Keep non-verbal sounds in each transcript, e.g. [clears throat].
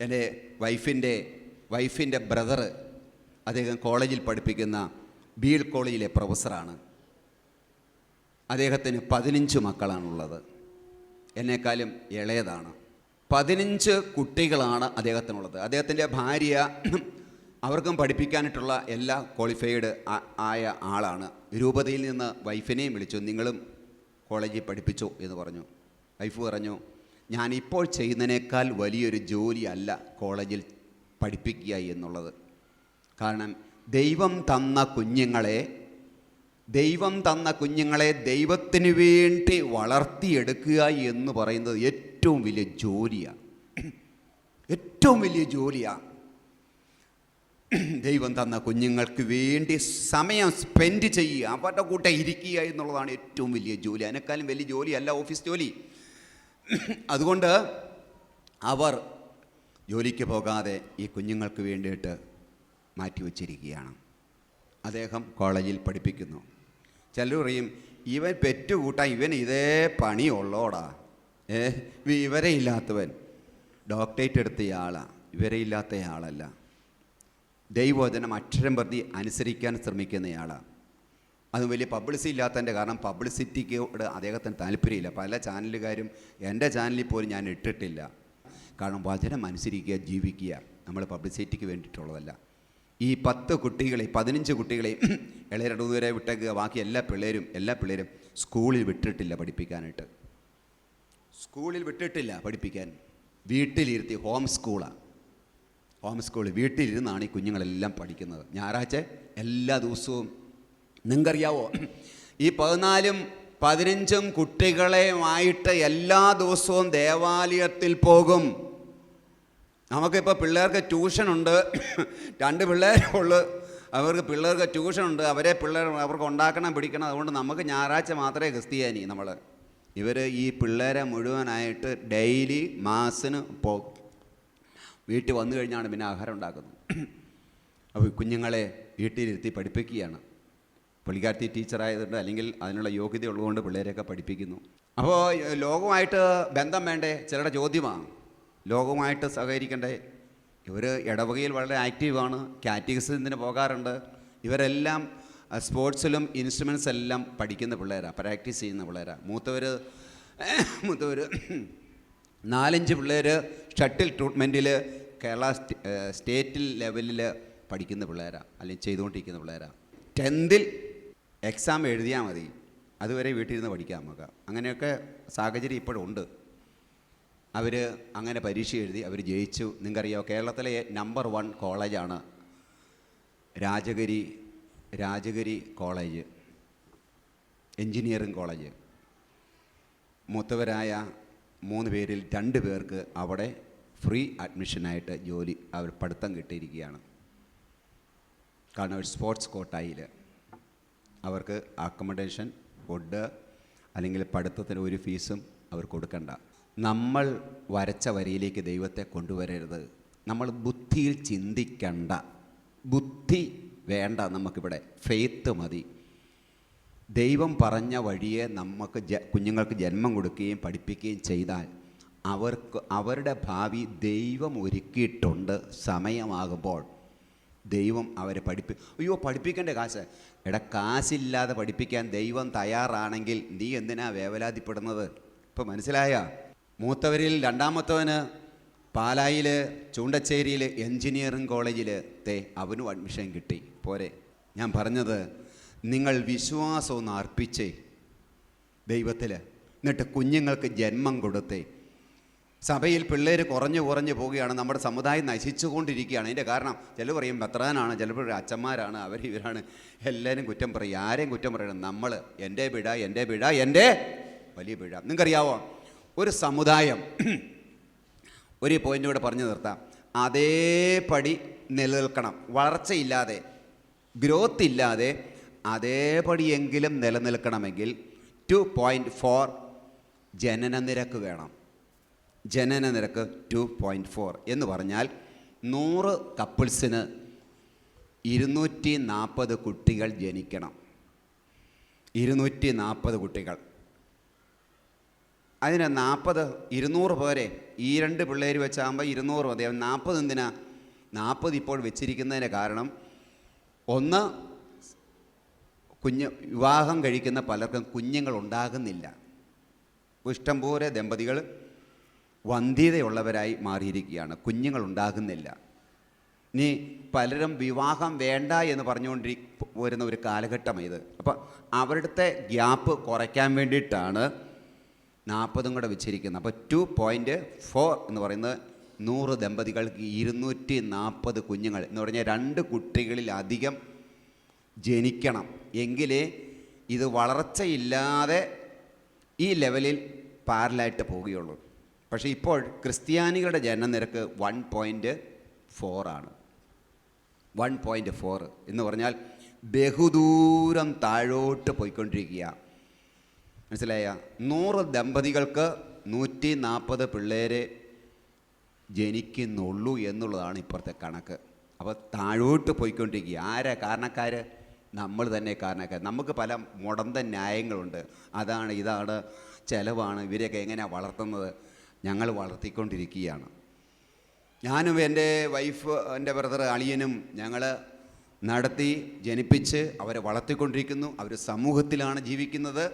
എന്റെ വൈഫിന്റെ വൈഫിന്റെ ബ്രദർ അദ്ദേഹം കോളേജിൽ പഠിപ്പിക്കുന്ന ബീൽ കോളേജിലെ പ്രൊഫസറാണ്. അദ്ദേഹത്തിന് പതിനഞ്ച് മക്കളാണുള്ളത്. എന്നെക്കാളും ഇളയതാണ്. പതിനഞ്ച് കുട്ടികളാണ് അദ്ദേഹത്തിനുള്ളത്. അദ്ദേഹത്തിന്റെ ഭാര്യ [clears throat] അവർക്കും പഠിപ്പിക്കാനായിട്ടുള്ള എല്ലാ ക്വാളിഫൈഡ് ആയ ആളാണ്. രൂപതയിൽ നിന്ന് വൈഫിനെയും വിളിച്ചു. നിങ്ങളും കോളേജിൽ പഠിപ്പിച്ചു എന്ന് പറഞ്ഞു. വൈഫ് പറഞ്ഞു ഞാനിപ്പോൾ ചെയ്യുന്നതിനേക്കാൾ വലിയൊരു ജോലിയല്ല കോളേജിൽ പഠിപ്പിക്കുക എന്നുള്ളത്. കാരണം ദൈവം തന്ന കുഞ്ഞുങ്ങളെ ദൈവം തന്ന കുഞ്ഞുങ്ങളെ ദൈവത്തിന് വേണ്ടി വളർത്തിയെടുക്കുക എന്ന് പറയുന്നത് ഏറ്റവും വലിയ ജോലിയാണ് ഏറ്റവും വലിയ ജോലിയാണ് ദൈവം തന്ന കുഞ്ഞുങ്ങൾക്ക് വേണ്ടി സമയം സ്പെൻഡ് ചെയ്യുക അവരുടെ കൂടെ ഇരിക്കുക എന്നുള്ളതാണ് ഏറ്റവും വലിയ ജോലി. അതിനേക്കാളും വലിയ ജോലിയല്ല ഓഫീസ് ജോലി. അതുകൊണ്ട് അവർ ജോലിക്ക് പോകാതെ ഈ കുഞ്ഞുങ്ങൾക്ക് വേണ്ടിയിട്ട് മാറ്റിവെച്ചിരിക്കുകയാണ്. അദ്ദേഹം കോളേജിൽ പഠിപ്പിക്കുന്നു. ചിലർ പറയും ഇവൻ പെറ്റുകൂട്ടാൻ ഇവൻ ഇതേ പണിയുള്ളോടാ ഏ ഇവരെ ഇല്ലാത്തവൻ. ഡോക്ടറേറ്റ് എടുത്തയാളാണ് ഇവരെ ഇല്ലാത്തയാളല്ല ദൈവവചനം അക്ഷരം പ്രതി അനുസരിക്കാൻ ശ്രമിക്കുന്നയാളാണ് അത് വലിയ പബ്ലിസിറ്റി ഇല്ലാത്തതിന്റെ കാരണം പബ്ലിസിറ്റിക്കോട് അദ്ദേഹത്തിന് താല്പര്യമില്ല. പല ചാനലുകാരും എന്റെ ചാനലിൽ പോലും ഞാൻ ഇട്ടിട്ടില്ല. കാരണം വചനം അനുസരിക്കുക ജീവിക്കുക. നമ്മൾ പബ്ലിസിറ്റിക്ക് വേണ്ടിയിട്ടുള്ളതല്ല. ഈ പത്ത് കുട്ടികളെ പതിനഞ്ച് കുട്ടികളെ [clears throat] ഇളയ രണ്ടുപേരെ വിട്ടേക്കുക. ബാക്കി എല്ലാ പിള്ളേരും എല്ലാ പിള്ളേരും സ്കൂളിൽ വിട്ടിട്ടില്ല പഠിപ്പിക്കാനായിട്ട്. സ്കൂളിൽ വിട്ടിട്ടില്ല പഠിപ്പിക്കാൻ. വീട്ടിലിരുത്തി ഹോം സ്കൂളാണ് ഹോം സ്കൂൾ വീട്ടിലിരുന്നാണ് ഈ കുഞ്ഞുങ്ങളെല്ലാം പഠിക്കുന്നത്. ഞായറാഴ്ച എല്ലാ ദിവസവും നിങ്ങൾക്കറിയാവോ? ഈ പതിനാലും പതിനഞ്ചും കുട്ടികളെയുമായിട്ട് എല്ലാ ദിവസവും ദേവാലയത്തിൽ പോകും. നമുക്കിപ്പോൾ പിള്ളേർക്ക് ട്യൂഷനുണ്ട്. രണ്ട് പിള്ളേരുള്ളൂ അവർക്ക് പിള്ളേർക്ക് ട്യൂഷനുണ്ട്. അവരെ പിള്ളേർ അവർക്ക് ഉണ്ടാക്കണം പിടിക്കണം. അതുകൊണ്ട് നമുക്ക് ഞായറാഴ്ച മാത്രമേ ക്രിസ്ത്യാനി നമ്മൾ ഇവർ ഈ പിള്ളേരെ മുഴുവനായിട്ട് ഡെയിലി മാസിന് പോകും വീട്ടിൽ വന്നു കഴിഞ്ഞാണ് പിന്നെ ആഹാരം ഉണ്ടാക്കുന്നത്. അപ്പോൾ കുഞ്ഞുങ്ങളെ വീട്ടിലിരുത്തി പഠിപ്പിക്കുകയാണ്. പുള്ളിക്കാരത്തി ടീച്ചറായതുകൊണ്ട് അല്ലെങ്കിൽ അതിനുള്ള യോഗ്യത ഉള്ളതുകൊണ്ട് പിള്ളേരെയൊക്കെ പഠിപ്പിക്കുന്നു. അപ്പോൾ ലോകമായിട്ട് ബന്ധം വേണ്ടേ? ചിലരുടെ ചോദ്യമാണ്. ലോകവുമായിട്ട് സഹകരിക്കണ്ടേ? ഇവർ ഇടവകയിൽ വളരെ ആക്റ്റീവാണ്. കാറ്റഗസിന് പോകാറുണ്ട്. ഇവരെല്ലാം സ്പോർട്സിലും ഇൻസ്ട്രുമെൻസ് എല്ലാം പഠിക്കുന്ന പിള്ളേരാണ് പ്രാക്ടീസ് ചെയ്യുന്ന പിള്ളേരാണ് മൂത്തവർ മൂത്തവർ നാലഞ്ച് പിള്ളേർ ഷട്ടിൽ ടൂർണമെന്റിൽ കേരള സ്റ്റേ- സ്റ്റേറ്റ് ലെവലിൽ പഠിക്കുന്ന പിള്ളേരാണ് അല്ലെങ്കിൽ ചെയ്തുകൊണ്ടിരിക്കുന്ന പിള്ളേരാണ് ടെൻത്തിൽ എക്സാം എഴുതിയാൽ മതി. അതുവരെ വീട്ടിലിരുന്ന് പഠിക്കാം നമുക്ക്. അങ്ങനെയൊക്കെ സാഹചര്യം ഇപ്പോഴും ഉണ്ട്. അവർ അങ്ങനെ പരീക്ഷ എഴുതി അവർ ജയിച്ചു. നിങ്ങൾക്കറിയാമോ കേരളത്തിലെ നമ്പർ വൺ കോളേജാണ് Rajagiri Rajagiri college engineering college മൂത്തവരായ മൂന്ന് പേരിൽ രണ്ട് പേർക്ക് അവിടെ ഫ്രീ അഡ്മിഷനായിട്ട് ജോലി അവർ പഠിത്തം കിട്ടിയിരിക്കുകയാണ്. കാരണം ഒരു സ്പോർട്സ് കോട്ടായിൽ അവർക്ക് അക്കോമഡേഷൻ ഫുഡ് അല്ലെങ്കിൽ പഠിത്തത്തിന് ഒരു ഫീസും അവർ കൊടുക്കണ്ട. നമ്മൾ വരച്ച വരിയിലേക്ക് ദൈവത്തെ കൊണ്ടുവരരുത്. നമ്മൾ ബുദ്ധിയിൽ ചിന്തിക്കണ്ട. ബുദ്ധി വേണ്ട നമുക്കിവിടെ. ഫെയ്ത്ത് മതി. ദൈവം പറഞ്ഞ വഴിയെ നമുക്ക് ജ കുഞ്ഞുങ്ങൾക്ക് ജന്മം കൊടുക്കുകയും പഠിപ്പിക്കുകയും ചെയ്താൽ അവർക്ക് അവരുടെ ഭാവി ദൈവം ഒരുക്കിയിട്ടുണ്ട്. സമയമാകുമ്പോൾ ദൈവം അവരെ പഠിപ്പി അയ്യോ പഠിപ്പിക്കേണ്ട കാശ്. എടാ കാശില്ലാതെ പഠിപ്പിക്കാൻ ദൈവം തയ്യാറാണെങ്കിൽ നീ എന്തിനാ വേവലാതിപ്പെടുന്നത്? ഇപ്പം മനസ്സിലായ? മൂത്തവരിൽ രണ്ടാമത്തവന് പാലായിൽ ചൂണ്ടച്ചേരിയിൽ എൻജിനീയറിംഗ് കോളേജിൽ തേ അവനും അഡ്മിഷൻ കിട്ടി. പോരെ. ഞാൻ പറഞ്ഞത് നിങ്ങൾ വിശ്വാസം ഒന്ന് അർപ്പിച്ചേ ദൈവത്തിൽ എന്നിട്ട് കുഞ്ഞുങ്ങൾക്ക് ജന്മം കൊടുത്തേ. സഭയിൽ പിള്ളേർ കുറഞ്ഞു കുറഞ്ഞു പോവുകയാണ് നമ്മുടെ സമുദായം നശിച്ചുകൊണ്ടിരിക്കുകയാണ്. അതിന്റെ കാരണം ചില പറയും ബത്രാനാണ്. ചിലപ്പോൾ അച്ഛന്മാരാണ് അവർ ഇവരാണ്. എല്ലാവരും കുറ്റം പറയും. ആരെയും കുറ്റം പറയണം നമ്മൾ എന്റെ പിഴ എന്റെ പിഴ എന്റെ വലിയ പിഴ. നിങ്ങൾക്കറിയാവോ? ഒരു സമുദായം [clears throat] ഒരു പോയിന്റ് കൂടെ പറഞ്ഞു നിർത്താം. അതേപടി നിലനിൽക്കണം. വളർച്ചയില്ലാതെ ഗ്രോത്ത് ഇല്ലാതെ അതേപടിയെങ്കിലും നിലനിൽക്കണമെങ്കിൽ ടു പോയിന്റ് ഫോർ ജനന നിരക്ക് വേണം. ജനന നിരക്ക് ടു പോയിന്റ് ഫോർ എന്ന് പറഞ്ഞാൽ നൂറ് കപ്പിൾസിന് ഇരുന്നൂറ്റി നാൽപ്പത് കുട്ടികൾ ജനിക്കണം. ഇരുന്നൂറ്റി നാൽപ്പത് കുട്ടികൾ. അതിന് നാൽപ്പത് ഇരുന്നൂറ് പോരെ. ഈ രണ്ട് പിള്ളേർ വെച്ചാകുമ്പോൾ ഇരുന്നൂറ് മതി. നാൽപ്പത് എന്തിനാ? നാൽപ്പത് ഇപ്പോൾ വെച്ചിരിക്കുന്നതിന് കാരണം ഒന്ന് കുഞ്ഞ് വിവാഹം കഴിക്കുന്ന പലർക്കും കുഞ്ഞുങ്ങൾ ഉണ്ടാകുന്നില്ല. ഇഷ്ടംപോലെ ദമ്പതികൾ വന്ധ്യതയുള്ളവരായി മാറിയിരിക്കുകയാണ്. കുഞ്ഞുങ്ങൾ ഉണ്ടാകുന്നില്ല ഇനി പലരും വിവാഹം വേണ്ട എന്ന് പറഞ്ഞുകൊണ്ടിരി വരുന്ന ഒരു കാലഘട്ടമാണ് ഇത്. അപ്പം അവരുടെ ഗ്യാപ്പ് കുറയ്ക്കാൻ വേണ്ടിയിട്ടാണ് നാൽപ്പതും കൂടെ വെച്ചിരിക്കുന്നത്. അപ്പോൾ ടു പോയിന്റ് ഫോർ എന്ന് പറയുന്നത് നൂറ് ദമ്പതികൾക്ക് ഇരുന്നൂറ്റി നാൽപ്പത് കുഞ്ഞുങ്ങൾ എന്ന് പറഞ്ഞാൽ രണ്ട് കുട്ടികളിലധികം ജനിക്കണം. എങ്കിലേ ഇത് വളർച്ചയില്ലാതെ ഈ ലെവലിൽ പാരലായിട്ട് പോവുകയുള്ളൂ. പക്ഷേ ഇപ്പോൾ ക്രിസ്ത്യാനികളുടെ ജനനനിരക്ക് വൺ പോയിന്റ് ഫോറാണ് വൺ പോയിന്റ് ഫോർ എന്ന് പറഞ്ഞാൽ ബഹുദൂരം താഴോട്ട് പോയിക്കൊണ്ടിരിക്കുക. മനസ്സിലായ? നൂറ് ദമ്പതികൾക്ക് നൂറ്റി നാൽപ്പത് പിള്ളേരെ ജനിക്കുന്നുള്ളൂ എന്നുള്ളതാണ് ഇപ്പോഴത്തെ കണക്ക്. അപ്പോൾ താഴോട്ട് പോയിക്കൊണ്ടിരിക്കുക. ആരാ കാരണക്കാർ നമ്മൾ തന്നെ കാരണക്കാർ നമുക്ക് പല മുടന്ത ന്യായങ്ങളുണ്ട്. അതാണ് ഇതാണ് ചിലവാണ്. ഇവരെയൊക്കെ എങ്ങനെയാണ് വളർത്തുന്നത്? ഞങ്ങൾ വളർത്തിക്കൊണ്ടിരിക്കുകയാണ്. ഞാനും എന്റെ വൈഫ് എന്റെ ബ്രദർ അളിയനും ഞങ്ങൾ നടത്തി ജനിപ്പിച്ച് അവരെ വളർത്തിക്കൊണ്ടിരിക്കുന്നു. അവർ സമൂഹത്തിലാണ് ജീവിക്കുന്നത്.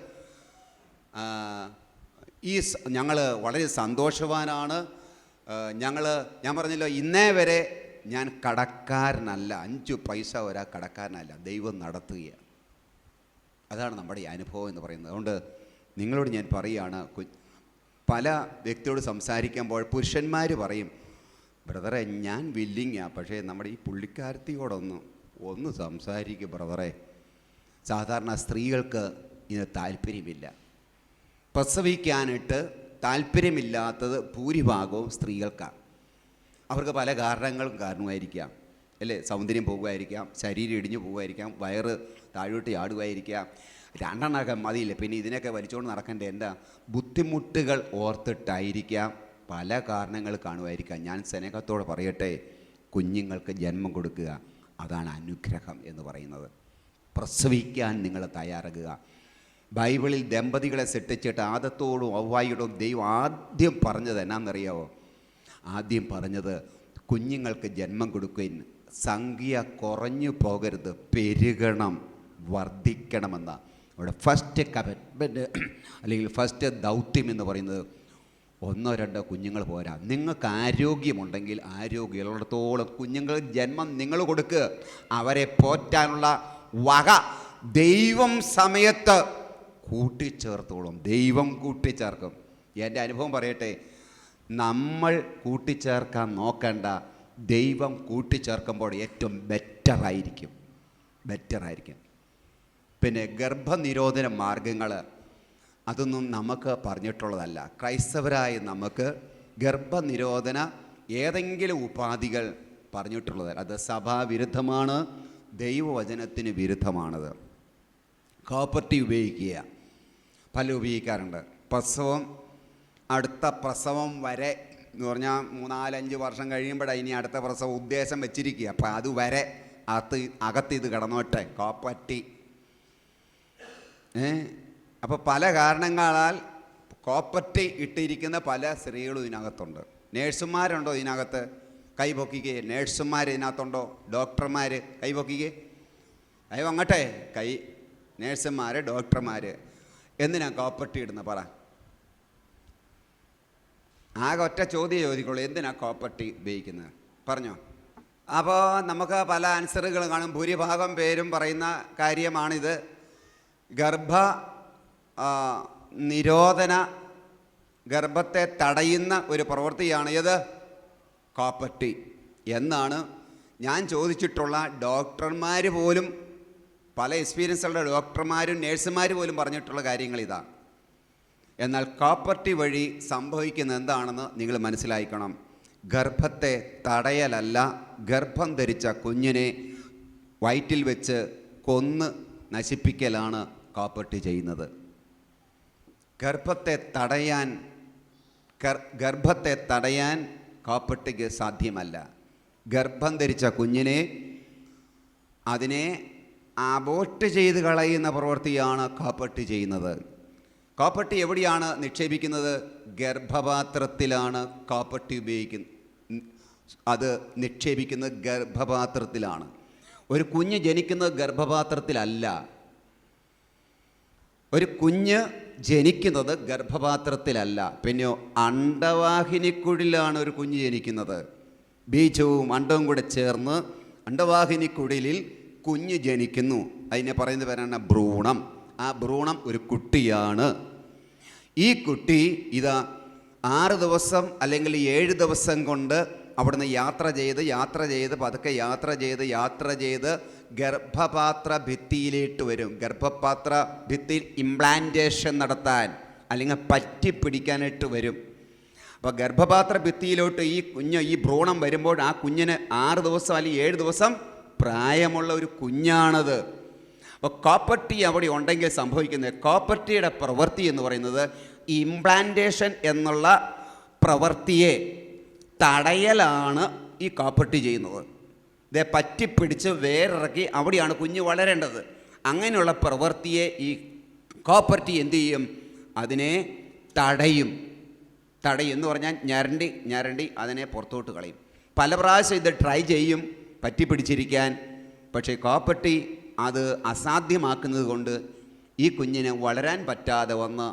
ഈ ഞങ്ങൾ വളരെ സന്തോഷവാനാണ്. ഞങ്ങൾ ഞാൻ പറഞ്ഞല്ലോ ഇന്നേ വരെ ഞാൻ കടക്കാരനല്ല. അഞ്ച് പൈസ ഒരാ കടക്കാരനല്ല. ദൈവം നടത്തുകയാണ്. അതാണ് നമ്മുടെ ഈ അനുഭവം എന്ന് പറയുന്നത്. അതുകൊണ്ട് നിങ്ങളോട് ഞാൻ പറയുകയാണ് പല വ്യക്തിയോട് സംസാരിക്കുമ്പോൾ പുരുഷന്മാർ പറയും ബ്രദറെ ഞാൻ വില്ലിങ്ങാ പക്ഷേ നമ്മുടെ ഈ പുള്ളിക്കാരത്തിയോടൊന്ന് ഒന്ന് സംസാരിക്കും ബ്രദറെ. സാധാരണ സ്ത്രീകൾക്ക് ഇതിന് താല്പര്യമില്ല. പ്രസവിക്കാനിട്ട് താല്പര്യമില്ലാത്തത് ഭൂരിഭാഗവും സ്ത്രീകൾക്കാണ് അവർക്ക് പല കാരണങ്ങളും കാരണമായിരിക്കാം. അല്ലേ? സൗന്ദര്യം പോകുമായിരിക്കാം ശരീരം ഇടിഞ്ഞു പോകുമായിരിക്കാം വയറ് താഴോട്ട് ചാടുമായിരിക്കാം രണ്ടെണ്ണമൊക്കെ മതിയില്ല? പിന്നെ ഇതിനൊക്കെ വലിച്ചുകൊണ്ട് നടക്കേണ്ട എന്താ? ബുദ്ധിമുട്ടുകൾ ഓർത്തിട്ടായിരിക്കാം. പല കാരണങ്ങൾ കാണുമായിരിക്കാം. ഞാൻ സ്നേഹത്തോടെ പറയട്ടെ. കുഞ്ഞുങ്ങൾക്ക് ജന്മം കൊടുക്കുക. അതാണ് അനുഗ്രഹം എന്ന് പറയുന്നത്. പ്രസവിക്കാൻ നിങ്ങൾ തയ്യാറാകുക. ബൈബിളിൽ ദമ്പതികളെ സെട്ടിച്ചിട്ട് ആദത്തോടും ഔവായിയോടും ദൈവം ആദ്യം പറഞ്ഞത് എന്നാണെന്നറിയാവോ? ആദ്യം പറഞ്ഞത് കുഞ്ഞുങ്ങൾക്ക് ജന്മം കൊടുക്കുകയും സംഖ്യ കുറഞ്ഞു പോകരുത്. പെരുകണം വർദ്ധിക്കണമെന്ന. അവിടെ ഫസ്റ്റ് കമ്മിറ്റ്മെന്റ് അല്ലെങ്കിൽ ഫസ്റ്റ് ദൗത്യം എന്ന് പറയുന്നത് ഒന്നോ രണ്ടോ കുഞ്ഞുങ്ങൾ പോരാ. നിങ്ങൾക്ക് ആരോഗ്യമുണ്ടെങ്കിൽ ആരോഗ്യമുള്ളിടത്തോളം കുഞ്ഞുങ്ങൾ ജന്മം നിങ്ങൾ കൊടുക്കുക അവരെ പോറ്റാനുള്ള വക ദൈവം സമയത്ത് കൂട്ടിച്ചേർത്തോളും. ദൈവം കൂട്ടിച്ചേർക്കും. എന്റെ അനുഭവം പറയട്ടെ നമ്മൾ കൂട്ടിച്ചേർക്കാൻ നോക്കേണ്ട. ദൈവം കൂട്ടിച്ചേർക്കുമ്പോൾ ഏറ്റവും ബെറ്ററായിരിക്കും ബെറ്ററായിരിക്കും പിന്നെ ഗർഭനിരോധന മാർഗങ്ങൾ അതൊന്നും നമുക്ക് പറഞ്ഞിട്ടുള്ളതല്ല. ക്രൈസ്തവരായ നമുക്ക് ഗർഭനിരോധന ഏതെങ്കിലും ഉപാധികൾ പറഞ്ഞിട്ടുള്ളത്. അത് സഭാവിരുദ്ധമാണ് ദൈവവചനത്തിന് വിരുദ്ധമാണത്. കോപ്പർട്ടി ഉപയോഗിക്കുക. പല ഉപയോഗിക്കാറുണ്ട്. പ്രസവം അടുത്ത പ്രസവം വരെ എന്ന് പറഞ്ഞാൽ മൂന്നാലഞ്ച് വർഷം കഴിയുമ്പോഴാണ് ഇനി അടുത്ത പ്രസവം ഉദ്ദേശം വെച്ചിരിക്കുക. അപ്പം അതുവരെ അത് അകത്ത് ഇത് കിടന്നോട്ടെ. കോപ്പറ്റി ഏ അപ്പോൾ പല കാരണങ്ങളാൽ കോപ്പറ്റി ഇട്ടിരിക്കുന്ന പല സ്ത്രീകളും ഇതിനകത്തുണ്ട്. നേഴ്സുമാരുണ്ടോ ഇതിനകത്ത്? കൈപൊക്കിക്ക് നേഴ്സുമാർ ഇതിനകത്തുണ്ടോ? ഡോക്ടർമാർ കൈപൊക്കിക്ക് അയ്യോ കൈ അങ്ങട്ടെ കൈ നേഴ്സുമാർ ഡോക്ടർമാർ എന്തിനാ കോപ്പറ്റി ഇടുന്നത് പറ. ആകെ ഒറ്റ ചോദ്യം ചോദിക്കുള്ളൂ. എന്തിനാ കോപ്പർട്ടി ഉപയോഗിക്കുന്നത്? പറഞ്ഞോ. അപ്പോൾ നമുക്ക് പല ആൻസറുകൾ കാണും. ഭൂരിഭാഗം പേരും പറയുന്ന കാര്യമാണിത്. ഗർഭ നിരോധന ഗർഭത്തെ തടയുന്ന ഒരു പ്രവൃത്തിയാണ് ഇത് കോപ്പർട്ടി. എന്നാണ് ഞാൻ ചോദിച്ചിട്ടുള്ള ഡോക്ടർമാർ പോലും പല എക്സ്പീരിയൻസ് ഉള്ള ഡോക്ടർമാരും നേഴ്സുമാർ പോലും പറഞ്ഞിട്ടുള്ള കാര്യങ്ങൾ ഇതാണ് എന്നാൽ കോപ്പർട്ടി വഴി സംഭവിക്കുന്ന എന്താണെന്ന് നിങ്ങൾ മനസ്സിലാക്കണം ഗർഭത്തെ തടയലല്ല ഗർഭം ധരിച്ച കുഞ്ഞിനെ വയറ്റിൽ വെച്ച് കൊന്ന് നശിപ്പിക്കലാണ് കോപ്പർട്ടി ചെയ്യുന്നത്. ഗർഭത്തെ തടയാൻ ഗർ- ഗർഭത്തെ തടയാൻ കാപ്പട്ടിക്ക് സാധ്യമല്ല. ഗർഭം ധരിച്ച കുഞ്ഞിനെ അതിനെ അബോർട്ട് ചെയ്ത് കളയുന്ന പ്രവൃത്തിയാണ് കാപ്പട്ടി ചെയ്യുന്നത്. കാപ്പട്ടി എവിടെയാണ് നിക്ഷേപിക്കുന്നത്? ഗർഭപാത്രത്തിലാണ് കാപ്പട്ടി ഉപയോഗിക്കുന്നത് അത് നിക്ഷേപിക്കുന്നത് ഗർഭപാത്രത്തിലാണ്. ഒരു കുഞ്ഞ് ജനിക്കുന്നത് ഗർഭപാത്രത്തിലല്ല. ഒരു കുഞ്ഞ് ജനിക്കുന്നത് ഗർഭപാത്രത്തിലല്ല. പിന്നെയോ അണ്ടവാഹിനിക്കുഴിലാണ് ഒരു കുഞ്ഞ് ജനിക്കുന്നത്. ബീജവും അണ്ടവും കൂടെ ചേർന്ന് അണ്ടവാഹിനിക്കുഴിലിൽ കുഞ്ഞ് ജനിക്കുന്നു. അതിനെ പറയുന്ന പേരാണ് ഭ്രൂണം. ആ ഭ്രൂണം ഒരു കുട്ടിയാണ്. ഈ കുട്ടി ഇതാ ആറ് ദിവസം അല്ലെങ്കിൽ ഏഴ് ദിവസം കൊണ്ട് അവിടുന്ന് യാത്ര ചെയ്ത് യാത്ര ചെയ്ത് പതുക്കെ യാത്ര ചെയ്ത് യാത്ര ചെയ്ത് ഗർഭപാത്ര ഭിത്തിയിലേക്ക് വരും. ഗർഭപാത്ര ഭിത്തിയിൽ ഇംപ്ലാന്റേഷൻ നടത്താൻ അല്ലെങ്കിൽ പറ്റി പിടിക്കാനായിട്ട് വരും. അപ്പോൾ ഗർഭപാത്ര ഭിത്തിയിലോട്ട് ഈ കുഞ്ഞ് ഈ ഭ്രൂണം വരുമ്പോൾ ആ കുഞ്ഞിന് ആറ് ദിവസം അല്ലെങ്കിൽ ഏഴ് ദിവസം പ്രായമുള്ള ഒരു കുഞ്ഞാണത്. അപ്പോൾ കോപ്പർട്ടി അവിടെ ഉണ്ടെങ്കിൽ സംഭവിക്കുന്നത് കോപ്പർട്ടിയുടെ പ്രവൃത്തി എന്ന് പറയുന്നത് ഇംപ്ലാന്റേഷൻ എന്നുള്ള പ്രവൃത്തിയെ തടയലാണ് ഈ കോപ്പർട്ടി ചെയ്യുന്നത്. ഇതേ പറ്റിപ്പിടിച്ച് വേറിറക്കി അവിടെയാണ് കുഞ്ഞ് വളരേണ്ടത്. അങ്ങനെയുള്ള പ്രവൃത്തിയെ ഈ കോപ്പർട്ടി എന്തു ചെയ്യും? അതിനെ തടയും. തടയും എന്ന് പറഞ്ഞാൽ ഞരണ്ടി ഞരണ്ടി അതിനെ പുറത്തോട്ട് കളയും. പല പ്രാവശ്യം ഇത് ട്രൈ ചെയ്യും പറ്റിപ്പിടിച്ചിരിക്കാൻ. പക്ഷേ കോപ്പർട്ടി അത് അസാധ്യമാക്കുന്നത് കൊണ്ട് ഈ കുഞ്ഞിന് വളരാൻ പറ്റാതെ വന്ന്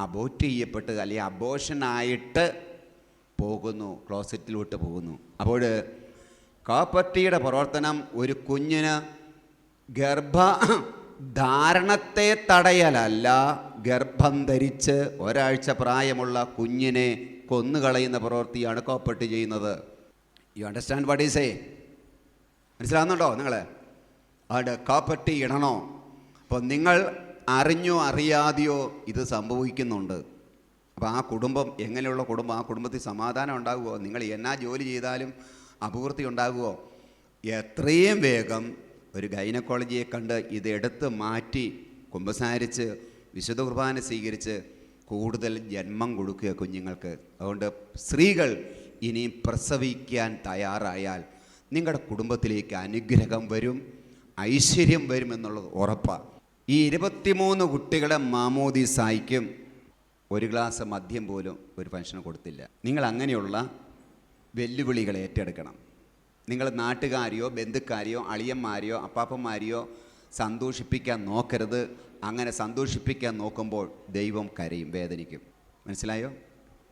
അബോട്ട് ചെയ്യപ്പെട്ട് അല്ലെങ്കിൽ അബോഷനായിട്ട് പോകുന്നു ക്ലോസറ്റിലോട്ട് പോകുന്നു. അപ്പോൾ കോപ്പർട്ടിയുടെ പ്രവർത്തനം ഒരു കുഞ്ഞിന് ഗർഭ ധാരണത്തെ തടയലല്ല. ഗർഭം ധരിച്ച് ഒരാഴ്ച പ്രായമുള്ള കുഞ്ഞിനെ കൊന്നുകളയുന്ന പ്രവൃത്തിയാണ് കോപ്പട്ടി ചെയ്യുന്നത്. You understand what is a മനസ്സിലാവുന്നുണ്ടോ നിങ്ങൾ അവിടെ കാപ്പട്ടി ഇടണോ? അപ്പോൾ നിങ്ങൾ അറിഞ്ഞോ അറിയാതെയോ ഇത് സംഭവിക്കുന്നുണ്ട്. അപ്പോൾ ആ കുടുംബം എങ്ങനെയുള്ള കുടുംബം? ആ കുടുംബത്തിൽ സമാധാനം ഉണ്ടാകുമോ നിങ്ങൾ എന്നാ ജോലി ചെയ്താലും അപൂർത്തി ഉണ്ടാകുമോ എത്രയും വേഗം ഒരു ഗൈനക്കോളജിയെ കണ്ട് ഇതെടുത്ത് മാറ്റി കുമ്പസാരിച്ച് വിശുദ്ധ കുർബാന സ്വീകരിച്ച് കൂടുതൽ ജന്മം കൊടുക്കുക കുഞ്ഞുങ്ങൾക്ക്. അതുകൊണ്ട് സ്ത്രീകൾ ഇനിയും പ്രസവിക്കാൻ തയ്യാറായാൽ നിങ്ങളുടെ കുടുംബത്തിലേക്ക് അനുഗ്രഹം വരും ഐശ്വര്യം വരുമെന്നുള്ളത് ഉറപ്പാണ് ഈ ഇരുപത്തിമൂന്ന് കുട്ടികളെ മാമോദി മാമോദീസായിക്കും. ഒരു ഗ്ലാസ് മദ്യം പോലും ഒരു ഫംഗ്ഷന് കൊടുത്തില്ല. നിങ്ങൾ അങ്ങനെയുള്ള വെല്ലുവിളികൾ ഏറ്റെടുക്കണം. നിങ്ങൾ നാട്ടുകാരെയോ ബന്ധുക്കാരെയോ അളിയന്മാരെയോ അപ്പാപ്പന്മാരെയോ സന്തോഷിപ്പിക്കാൻ നോക്കരുത്. അങ്ങനെ സന്തോഷിപ്പിക്കാൻ നോക്കുമ്പോൾ ദൈവം കരയും വേദനിക്കും. മനസ്സിലായോ?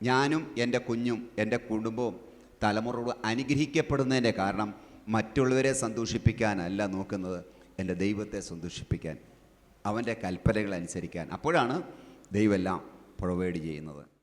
ഞാനും എന്റെ കുഞ്ഞും എന്റെ കുടുംബവും തലമുറകൾ അനുഗ്രഹിക്കപ്പെടുന്നതിന്റെ കാരണം മറ്റുള്ളവരെ സന്തോഷിപ്പിക്കാനല്ല നോക്കുന്നത്. എന്റെ ദൈവത്തെ സന്തോഷിപ്പിക്കാൻ അവന്റെ കൽപ്പനകൾ അനുസരിക്കാൻ. അപ്പോഴാണ് ദൈവമെല്ലാം പ്രൊവൈഡ് ചെയ്യുന്നത്.